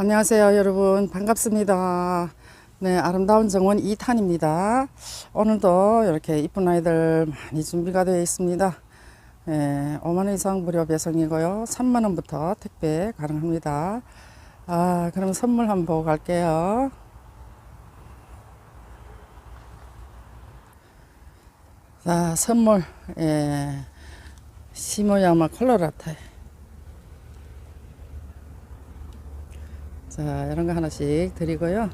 안녕하세요 여러분. 반갑습니다. 네 아름다운 정원 2탄입니다. 오늘도 이렇게 이쁜 아이들 많이 준비가 되어 있습니다. 네, 5만원 이상 무료 배송이고요. 3만원부터 택배 가능합니다. 아 그럼 선물 한번 보고 갈게요. 자 선물. 예, 시모야마 콜로라타 자, 이런 거 하나씩 드리고요.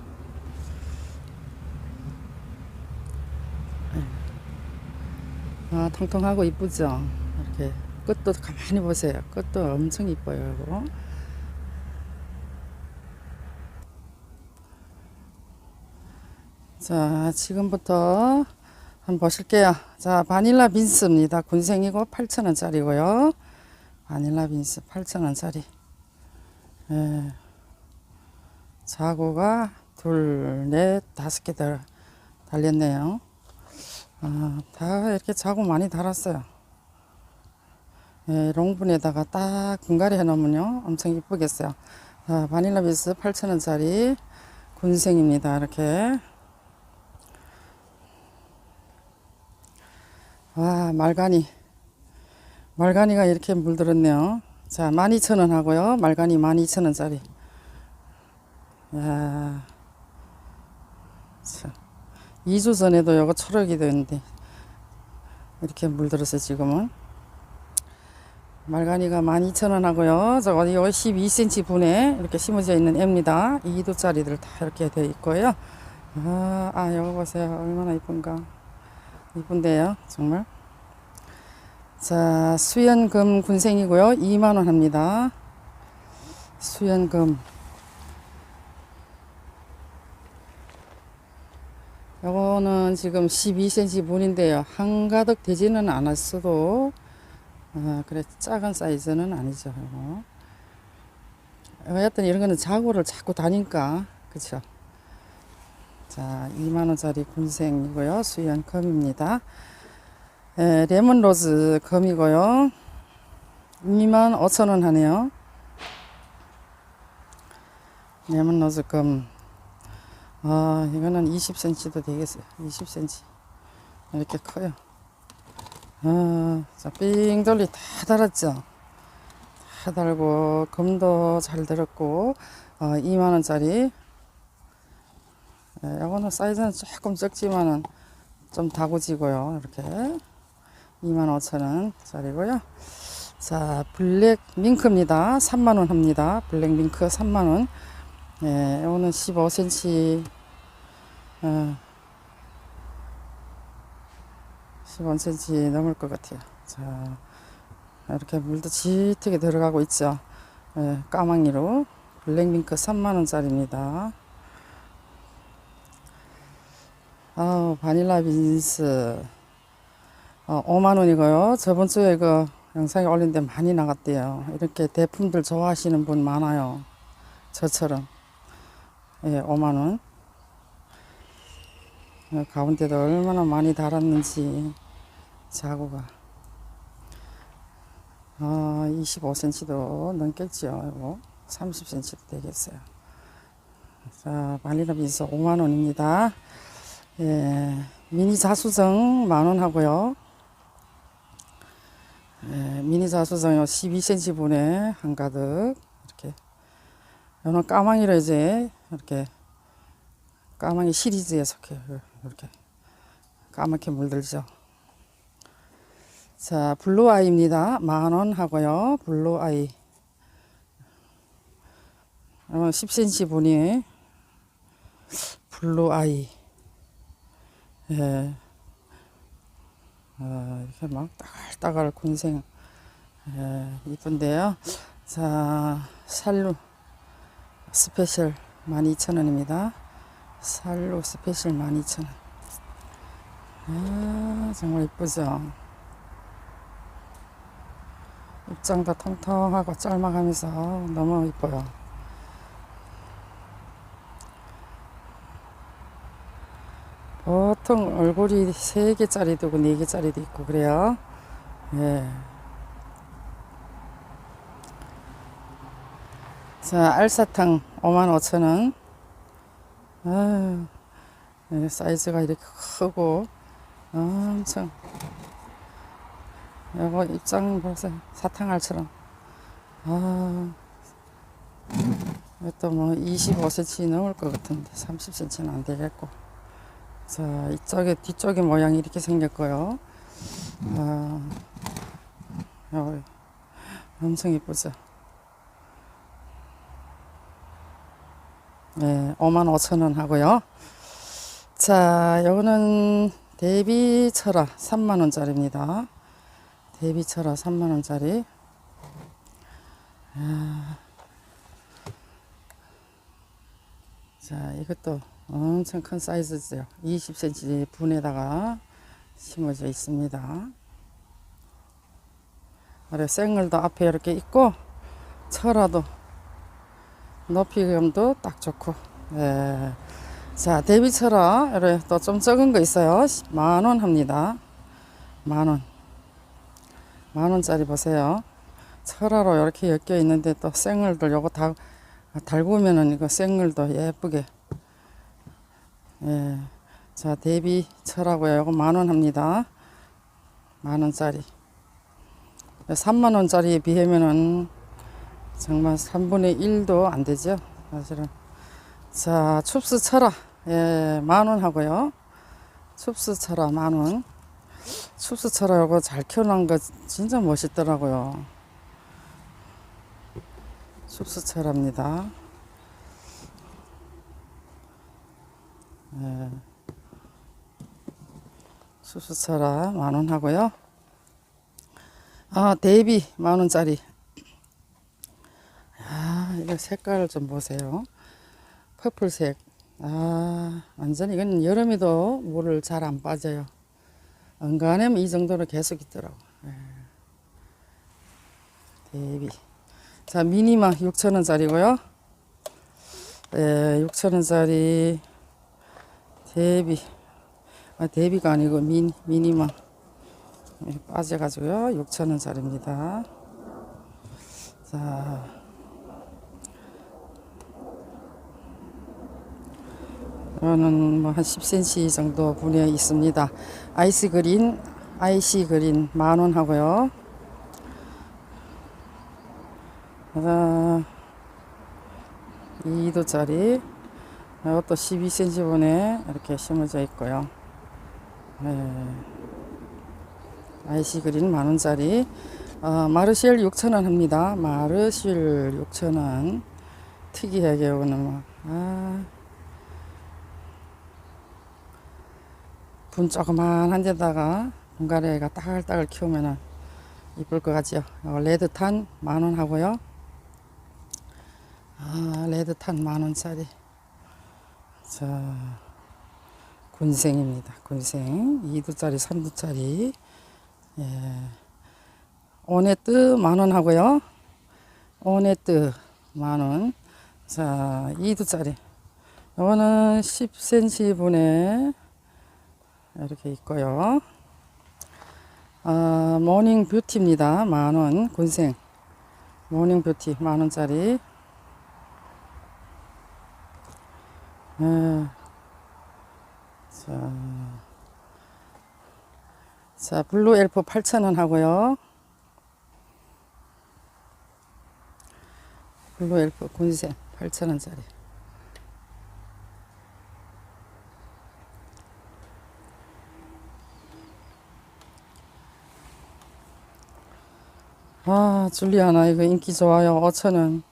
아, 통통하고 이쁘죠? 이렇게 끝도 가만히 보세요. 끝도 엄청 이뻐요, 이거. 자, 지금부터 한번 보실게요. 자, 바닐라 빈스입니다. 군생이고 8,000원짜리고요. 바닐라 빈스 8,000원짜리. 예. 자구가 둘, 넷, 다섯 개 달, 달렸네요. 아, 다 이렇게 자구 많이 달았어요. 예, 롱분에다가 딱 분갈이 해놓으면요. 엄청 이쁘겠어요. 아, 바닐라 비스 8,000원짜리 군생입니다. 이렇게. 와, 말가니. 말가니가 이렇게 물들었네요. 자, 12,000원 하고요. 말가니 12,000원짜리. 야, 참. 2주 전에도 요거 초록이 됐는데 이렇게 물들었어요 지금은. 말가니가 12,000원 하고요. 저거 요 12cm 분에 이렇게 심어져 있는 애입니다. 2도짜리들 다 이렇게 되어 있고요. 아, 아 요거 보세요. 얼마나 이쁜가. 이쁜데요 정말. 자 수연금 군생이고요. 2만원 합니다. 수연금 요거는 지금 12cm 분인데요. 한가득 되지는 않았어도, 아, 그래, 작은 사이즈는 아니죠. 이거. 하여튼 이런 거는 자고를 자꾸 다니까, 그쵸? 자, 2만원짜리 군생이고요. 수연 검입니다. 에, 레몬로즈 검이고요. 2만 5천원 하네요. 레몬로즈 검. 아, 이거는 20cm도 되겠어요. 20cm. 이렇게 커요. 아, 자, 삥 돌리 다 달았죠? 다 달고, 금도 잘 들었고, 어, 2만원짜리. 네, 이거는 사이즈는 조금 적지만은 좀 다고지고요. 이렇게. 25,000원 짜리고요. 자, 블랙 밍크입니다. 3만원 합니다. 블랙 밍크 3만원. 예, 이거는 15cm, 어, 15cm 넘을 것 같아요. 자, 이렇게 물도 짙게 들어가고 있죠. 예, 까망이로. 블랙밍크 3만원짜리입니다. 아우, 바닐라 빈스. 어, 5만원이고요. 저번 주에 그 영상에 올린 데 많이 나갔대요. 이렇게 대품들 좋아하시는 분 많아요. 저처럼. 예, 5만원. 어, 가운데도 얼마나 많이 달았는지, 자구가. 아, 25cm도 넘겠죠. 이거 30cm도 되겠어요. 자, 바닐라 빈스 5만원입니다. 예, 미니 자수정 만원 하고요. 예, 미니 자수정요 12cm 분에 한가득 이렇게 요는 까망이로 이제 이렇게 까망이 시리즈에 속해요. 이렇게 까맣게 물들죠. 자, 블루 아이입니다. 만원 하고요. 블루 아이. 어, 10cm 분이 블루 아이. 예. 어, 이렇게 막 따글따글 군생. 예, 이쁜데요. 자, 살루. 스페셜 12,000원입니다. 살로 스페셜 12,000원. 아, 정말 이쁘죠? 입장도 통통하고 짤막하면서 너무 이뻐요. 보통 얼굴이 3개짜리도 있고 4개짜리도 있고 그래요. 예. 자, 알사탕 55,000원. 아유, 이 사이즈가 이렇게 크고 엄청 요거 입장 보세요. 사탕알처럼. 아, 이것도 뭐 25cm 넘을 것 같은데 30cm는 안 되겠고. 자, 이쪽에 뒤쪽에 모양이 이렇게 생겼고요. 아, 요 엄청 이쁘죠. 네, 5만 5천 원 하고요. 자, 요거는 대비 철화 3만 원짜리입니다. 대비 철화 3만 원짜리. 아. 자, 이것도 엄청 큰 사이즈죠. 20cm 분에다가 심어져 있습니다. 그래, 생얼도 앞에 이렇게 있고, 철화도 높이감도 딱 좋고, 예. 자, 데뷔철화, 이렇게 또 좀 적은 거 있어요. 만 원 합니다. 만 원. 만 원짜리 보세요. 철화로 이렇게 엮여 있는데 또 생얼들 요거 다 달구면은 이거 생얼도 예쁘게. 예. 자, 데뷔 철하고요. 요거 만원 합니다. 만 원짜리. 3만 원짜리에 비하면은 정말 3분의 1도 안 되죠. 사실은. 자, 춥스 철화. 예, 만원 하고요. 춥스 철화 만 원. 춥스 철화 요거 잘 키워놓은 거 진짜 멋있더라고요. 춥스 철화입니다. 예. 춥스 철화 만원 하고요. 아, 대비 만 원짜리. 아, 이거 색깔을 좀 보세요. 퍼플색. 아, 완전 이건 여름에도 물을 잘 안 빠져요. 은간하면 이 정도로 계속 있더라고. 예. 대비. 자, 미니마 6,000원짜리고요. 예, 6,000원짜리 대비. 아, 대비가 아니고 미, 미니마. 예, 빠져가지고요. 6,000원짜리입니다. 자. 이거는 뭐 한 10cm 정도 분에 있습니다. 아이스 그린, 아이시 그린 만 원 하고요. 아, 2도짜리 이것도 12cm 분에 이렇게 심어져 있고요. 네. 아이시 그린 만 원짜리. 어, 마르실 6,000원 합니다. 마르실 6,000원. 특이하게 오는 뭐. 아. 분 조그만한 데다가 분가래가 따글따글 키우면은 이쁠 것 같지요. 어, 레드탄 만원 하고요. 아, 레드탄 만 원짜리. 자, 군생입니다. 군생 2두짜리, 3두짜리. 예. 오네뜨 만원 하고요. 오네뜨 만 원. 자, 2두짜리. 이거는 10cm 분에 이렇게 있고요. 아, 모닝 뷰티입니다. 만 원, 군생. 모닝 뷰티 만 원짜리. 예. 자, 자, 블루 엘프 8,000원 하고요. 블루 엘프 군생 8,000원짜리. 아, 줄리아나 이거 인기 좋아요. 5,000원.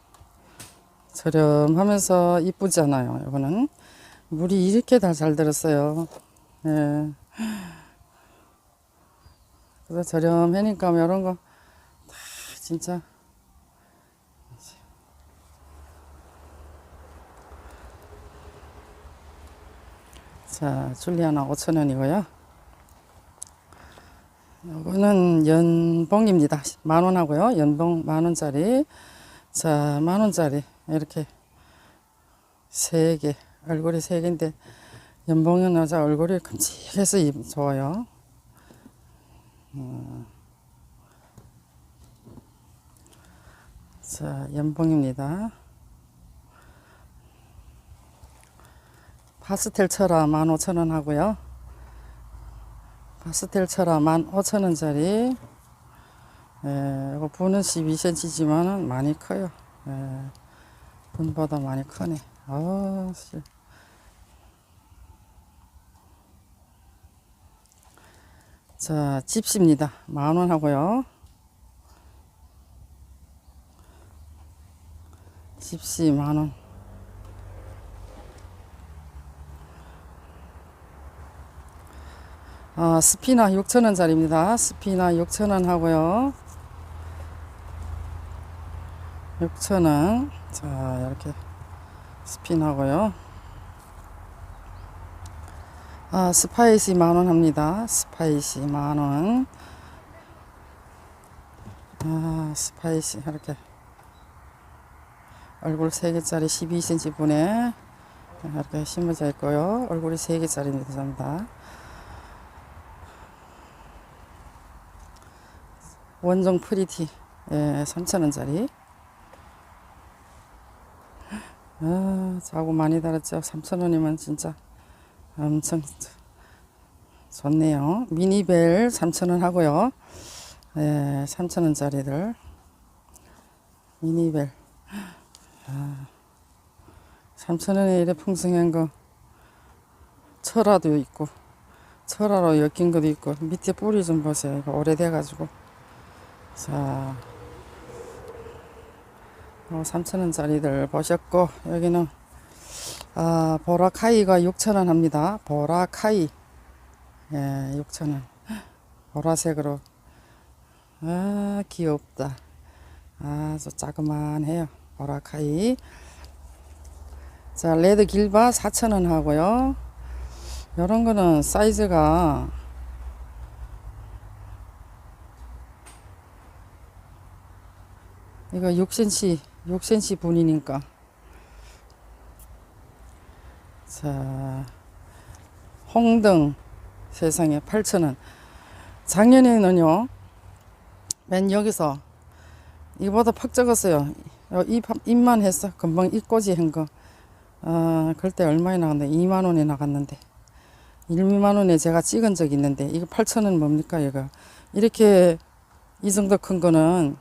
저렴하면서 이쁘잖아요. 이거는 물이 이렇게 다 잘 들었어요. 예. 그래서 저렴하니까 뭐 이런 거 다 진짜 자, 줄리아나 5,000원이고요. 이거는 연봉입니다. 만 원 하고요. 연봉 만 원짜리. 자, 만 원짜리. 이렇게 세 개. 얼굴이 세 개인데, 연봉은 여자 얼굴이 큼직해서 좋아요. 음. 자, 연봉입니다. 파스텔처럼 만 오천 원 하고요. 파스텔 철화 15,000원짜리. 예, 이거 분은 12cm지만은 많이 커요. 예, 분보다 많이 크네. 아, 씨. 자, 집시입니다. 만 원 하고요. 집시 만 원. 아, 스피나 6,000원짜리입니다. 스피나 6,000원 하고요. 6,000원. 자, 이렇게 스피나고요. 아, 스파이시 만원 합니다. 스파이시 만원. 아, 스파이시 이렇게 얼굴 3개짜리 12cm 분에 이렇게 심어져 있고요. 얼굴이 3개짜리입니다. 전부 다. 원종 프리티 예, 3,000원짜리. 아, 자고 많이 달았죠. 3,000원이면 진짜 엄청 좋네요. 미니벨 3,000원 하고요. 예, 3,000원짜리들. 미니벨. 아, 3,000원에 이래 풍성한 거. 철화도 있고, 철화로 엮인 것도 있고, 밑에 뿌리 좀 보세요. 이거 오래돼가지고. 자, 어, 3,000원짜리들 보셨고, 여기는 아, 보라카이가 6,000원 합니다. 보라카이. 예, 6,000원. 보라색으로. 아, 귀엽다. 아주 자그만해요. 보라카이. 자, 레드 길바 4,000원 하고요. 요런 거는 사이즈가 이거 6cm, 6cm 분이니까. 자, 홍등 세상에 8,000원. 작년에는요, 맨 여기서 이보다 팍 적었어요. 입, 입만 했어. 금방 입꼬지 한 거. 아, 그때 얼마에 나갔는데? 2만 원에 나갔는데. 1만 원에 제가 찍은 적 있는데, 이거 8,000원 뭡니까, 이거? 이렇게 이 정도 큰 거는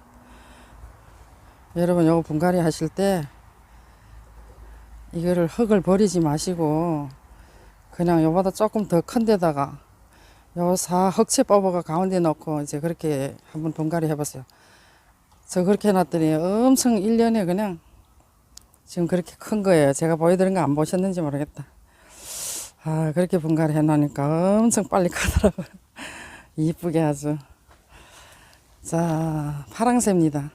여러분 요거 분갈이 하실 때 이거를 흙을 버리지 마시고 그냥 요보다 조금 더 큰 데다가 요 사 흙채 뽑아가 가운데 넣고 이제 그렇게 한번 분갈이 해봤어요. 저 그렇게 해놨더니 엄청 1년에 그냥 지금 그렇게 큰 거예요. 제가 보여드린 거 안 보셨는지 모르겠다. 아, 그렇게 분갈이 해놓으니까 엄청 빨리 크더라고요. 이쁘게 아주. 자, 파랑새입니다.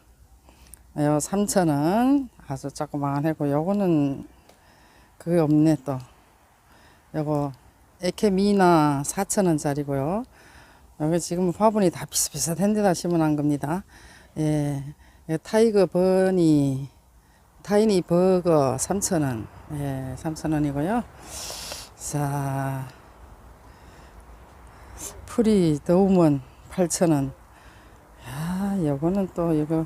요 3,000원 아주 조그만하고 요거는 그게 없네 또. 요거 에케미나 4,000원짜리고요. 여기 지금 화분이 다 비슷비슷한 데다 심어놓은 겁니다. 예, 요 타이거 버니 타이니 버거 3,000원. 예, 3,000원이고요. 자 프리 더우먼 8,000원. 야 요거는 또 이거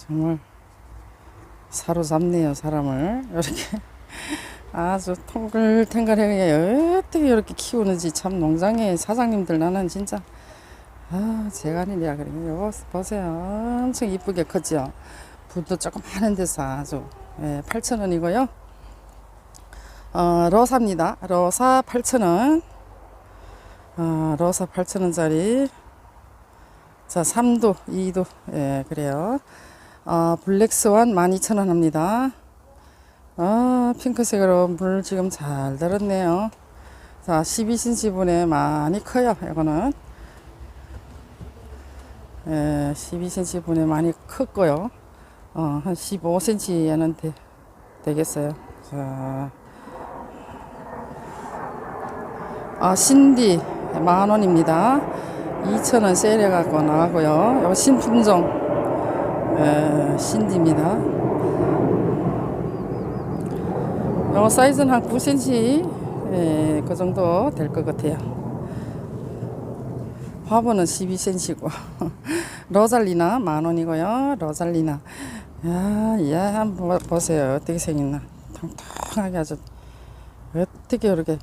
정말 사로잡네요 사람을. 이렇게 아주 통글탱글하게 어떻게 이렇게 키우는지 참 농장의 사장님들 나는 진짜. 아 제가 아니냐 그래 요 보세요. 엄청 이쁘게 컸죠? 불도 조금 하는 데서 아주. 예, 8,000원이고요. 어, 로사입니다. 로사 8,000원. 어, 로사 8,000원짜리. 자 3도 2도. 예 그래요 아, 블랙스완 12,000원 합니다. 아, 핑크색으로 물 지금 잘 들었네요. 자, 12cm 분에 많이 커요. 이거는. 예, 12cm 분에 많이 컸고요. 어, 한 15cm에는 되, 되겠어요. 자. 아, 신디 만 원입니다. 2,000원 세일해 갖고 나가고요. 이거 신품종. 에, 신디입니다. 요 사이즈는 한 9cm 에, 그 정도 될 것 같아요. 화분은 12cm고 로잘리나 만 원이고요. 로잘리나 야, 야 한번 보세요. 어떻게 생겼나. 통통하게 아주 어떻게 이렇게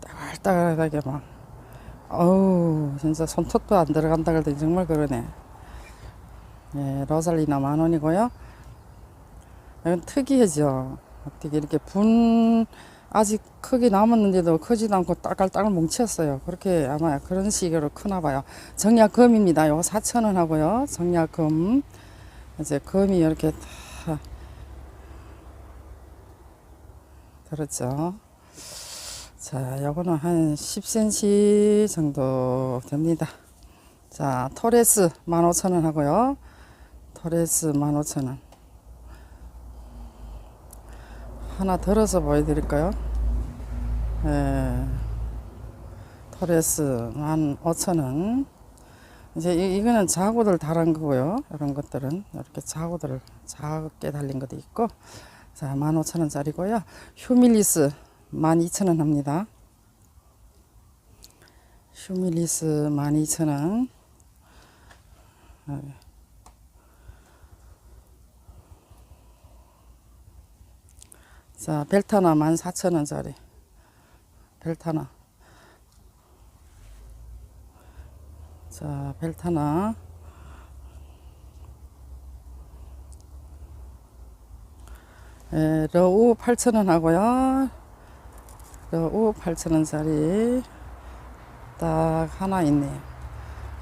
따글따글하게 막 어우 진짜 손톱도 안 들어간다 그러더니 정말 그러네 예, 로살리나 만 원이고요. 이건 특이하죠 어떻게 이렇게 분 아직 크게 남았는데도 크지도 않고 딸깍딸깍 뭉쳤어요. 그렇게 아마 그런 식으로 크나 봐요. 정약금입니다. 요거 4,000원 하고요. 정약금. 이제 금이 이렇게 다 들었죠. 자, 요거는 한 10cm 정도 됩니다. 자, 토레스 15,000원 하고요. 토레스 15,000원. 하나 덜어서 보여드릴까요? 예. 토레스 15,000원. 이제 이, 이거는 자고들 달한 거고요. 이런 것들은 이렇게 자고들을 작게 달린 것도 있고. 자, 15,000원 짜리고요. 휴밀리스 12,000원 합니다. 휴밀리스 12,000원. 자, 벨타나 14,000원짜리. 벨타나. 자, 벨타나. 에, 러우 8,000원 하고요. 러우 8,000원짜리 딱 하나 있네요.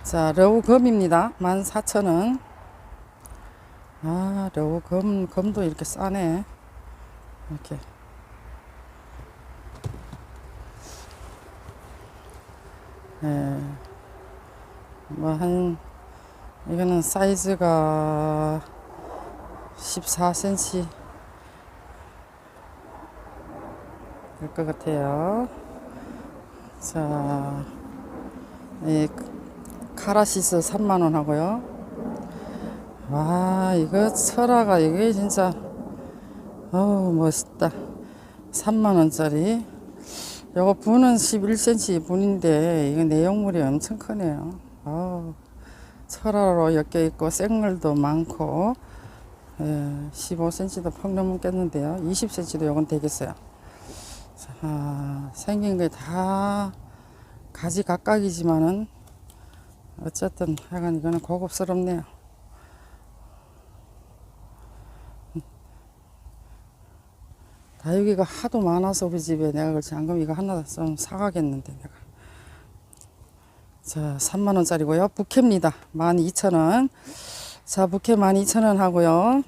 자, 러우 검입니다. 14,000원. 아, 러우 검, 검도 이렇게 싸네. 이렇게. 예. 뭐, 한, 이거는 사이즈가 14cm 될 것 같아요. 자, 이 카라시스 3만원 하고요. 와, 이거 철화가 이게 진짜, 어우, 멋있다. 3만원짜리. 요거 분은 11cm 분인데, 이거 내용물이 엄청 크네요. 어우, 철화로 엮여 있고, 생물도 많고, 예, 15cm도 퍽 넘겠는데요. 20cm도 요건 되겠어요. 자, 생긴 게 다 가지 각각이지만은 어쨌든 하여간 이거는 고급스럽네요. 다육이가 하도 많아서 우리 집에 내가 그렇지 안 그러면 이거 하나 좀 사가겠는데 내가. 자, 3만원짜리고요. 부케입니다. 12,000원. 자, 부케 12,000원 하고요.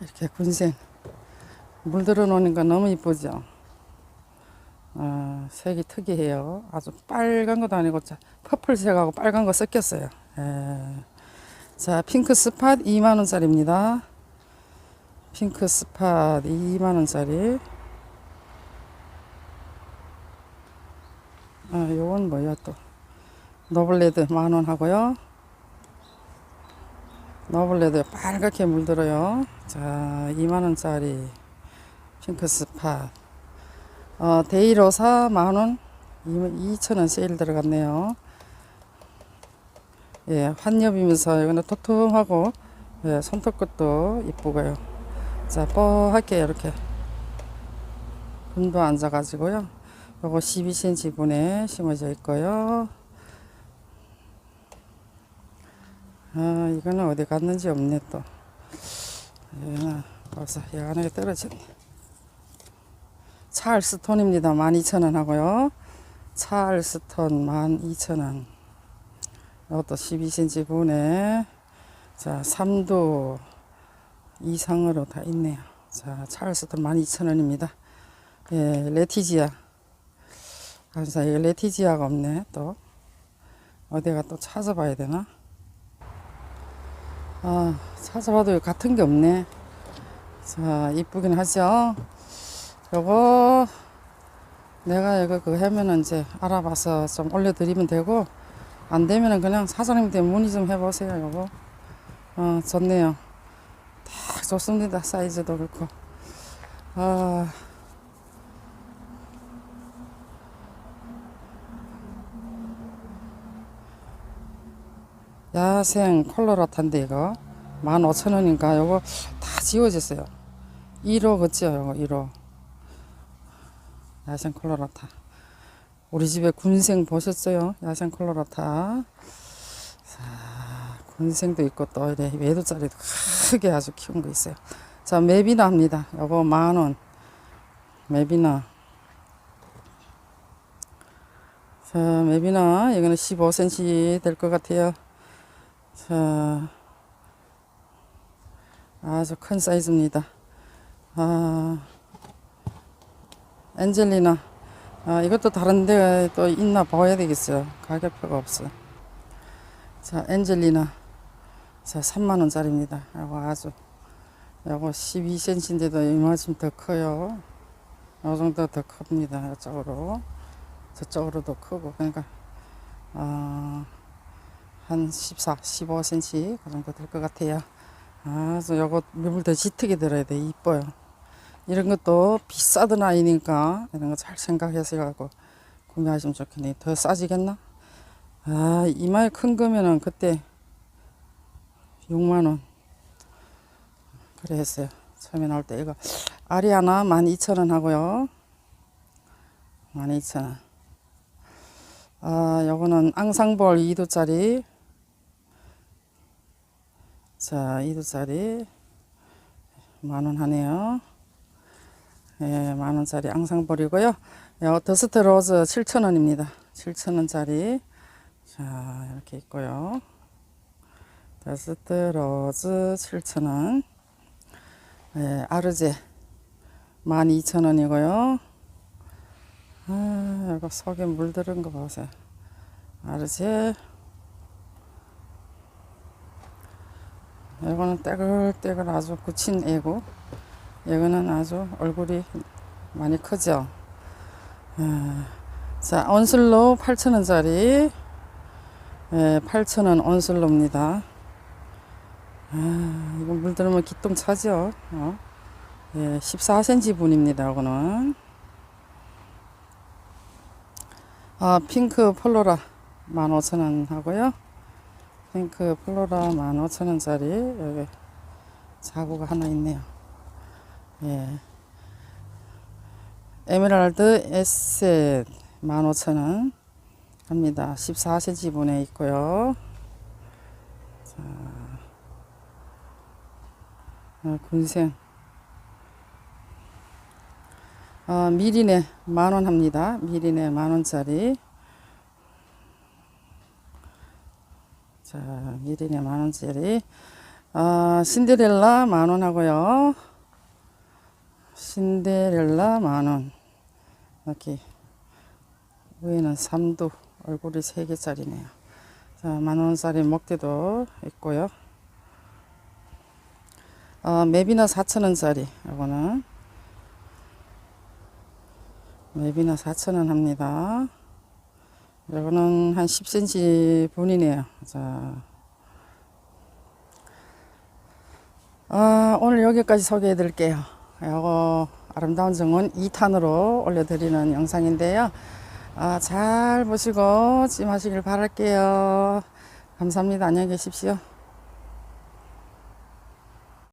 이렇게 군생. 물들어 놓는 거 너무 이쁘죠? 어, 색이 특이해요. 아주 빨간 것도 아니고 자, 퍼플색하고 빨간 거 섞였어요. 예. 자, 핑크 스팟 2만원짜리입니다. 핑크 스팟 2만원짜리. 아, 요건 뭐야 또. 노블레드 만원 하고요. 노블레드 빨갛게 물들어요. 자, 2만원짜리. 핑크 스팟. 어, 데이로사 만원 2천원 세일 들어갔네요. 예, 환엽이면서 이거는 톡톡하고 예, 손톱 끝도 이쁘고요. 자, 뽀하게 이렇게 분도 앉아 가지고요. 요거 12cm 분에 심어져 있고요. 아, 이거는 어디 갔는지 없네 또. 예, 벌써 야간하게 떨어졌네. 찰스톤입니다. 12,000원 하고요. 찰스톤 12,000원. 이것도 12cm 분에 자, 3도 이상으로 다 있네요. 자, 찰스톤 12,000원입니다. 예, 레티지아. 아, 자, 이거 레티지아가 없네, 또. 어디가 또 찾아봐야 되나? 아, 찾아봐도 같은 게 없네. 자, 이쁘긴 하죠? 요거 내가 이거 그 하면은 이제 알아봐서 좀 올려드리면 되고 안 되면은 그냥 사장님한테 문의 좀 해보세요 요거 어 좋네요 딱 좋습니다. 사이즈도 그렇고. 아. 야생 콜로라탄데 이거 15,000원인가? 요거 다 지워졌어요. 1호 그치요 요거 1호. 야생 콜로라타. 우리 집에 군생 보셨어요? 야생 콜로라타. 자, 군생도 있고 또 이래 외도짜리도 크게 아주 키운 거 있어요. 자, 맵이나입니다. 요거 만 원. 맵이나. 자, 맵이나 이거는 15cm 될 것 같아요. 자, 아주 큰 사이즈입니다. 아, 엔젤리나. 아, 이것도 다른 데가 또 있나 봐야 되겠어요. 가격표가 없어. 자, 엔젤리나. 자, 3만원짜리입니다. 이거 아주. 요거 12cm인데도 이만큼 더 커요. 요 정도 더 큽니다. 이쪽으로. 저쪽으로도 크고. 그러니까, 어, 한 14, 15cm 그 정도 될 것 같아요. 아주 요거 물더 짙게 들어야 돼. 이뻐요. 이런 것도 비싸던 아이니까 이런 거 잘 생각해서 구매하시면 좋겠네. 더 싸지겠나? 아, 이마에 큰 거면은 그때 6만원. 그래 했어요. 처음에 나올 때 이거 알이 하나 12,000원 하고요. 12,000원. 아, 요거는 앙상볼 2도짜리. 자, 2도짜리. 만원 하네요. 예, 만원짜리 앙상볼이고요. 요 더스트 로즈 7,000원입니다. 7,000원짜리. 자, 이렇게 있고요. 더스트 로즈 7,000원. 예, 아르제 12,000원이고요. 아, 이거 속에 물들은 거 보세요. 아르제. 이거는 떼글떼글 아주 굳힌 애고, 이거는 아주 얼굴이 많이 크죠. 아, 자, 온슬로 8,000원짜리. 예, 8,000원 온슬로입니다. 아, 이거 물 들으면 기똥 차죠. 어? 예, 14cm 분입니다. 이거는. 아, 핑크 폴로라 15,000원 하고요. 핑크 플로라 15,000원짜리 여기 자구가 하나 있네요. 예. 에메랄드 에셋 15,000원 합니다. 14cm 분에 있고요. 자, 아, 군생. 아, 미리네 만원 합니다. 미리네 만원짜리. 자, 미리네 만원짜리. 아, 신데렐라 만원 하고요. 신데렐라 만원. 이렇게 위에는 3도 얼굴이 3개짜리네요. 자, 만원짜리 목대도 있고요. 아, 맵이나 4천원짜리. 이거는. 맵이나 4천원 합니다. 이거는 한 10cm 분이네요. 자. 아, 오늘 여기까지 소개해 드릴게요. 이거 아름다운 정원 2탄으로 올려드리는 영상인데요. 아, 잘 보시고 찜하시길 바랄게요. 감사합니다. 안녕히 계십시오.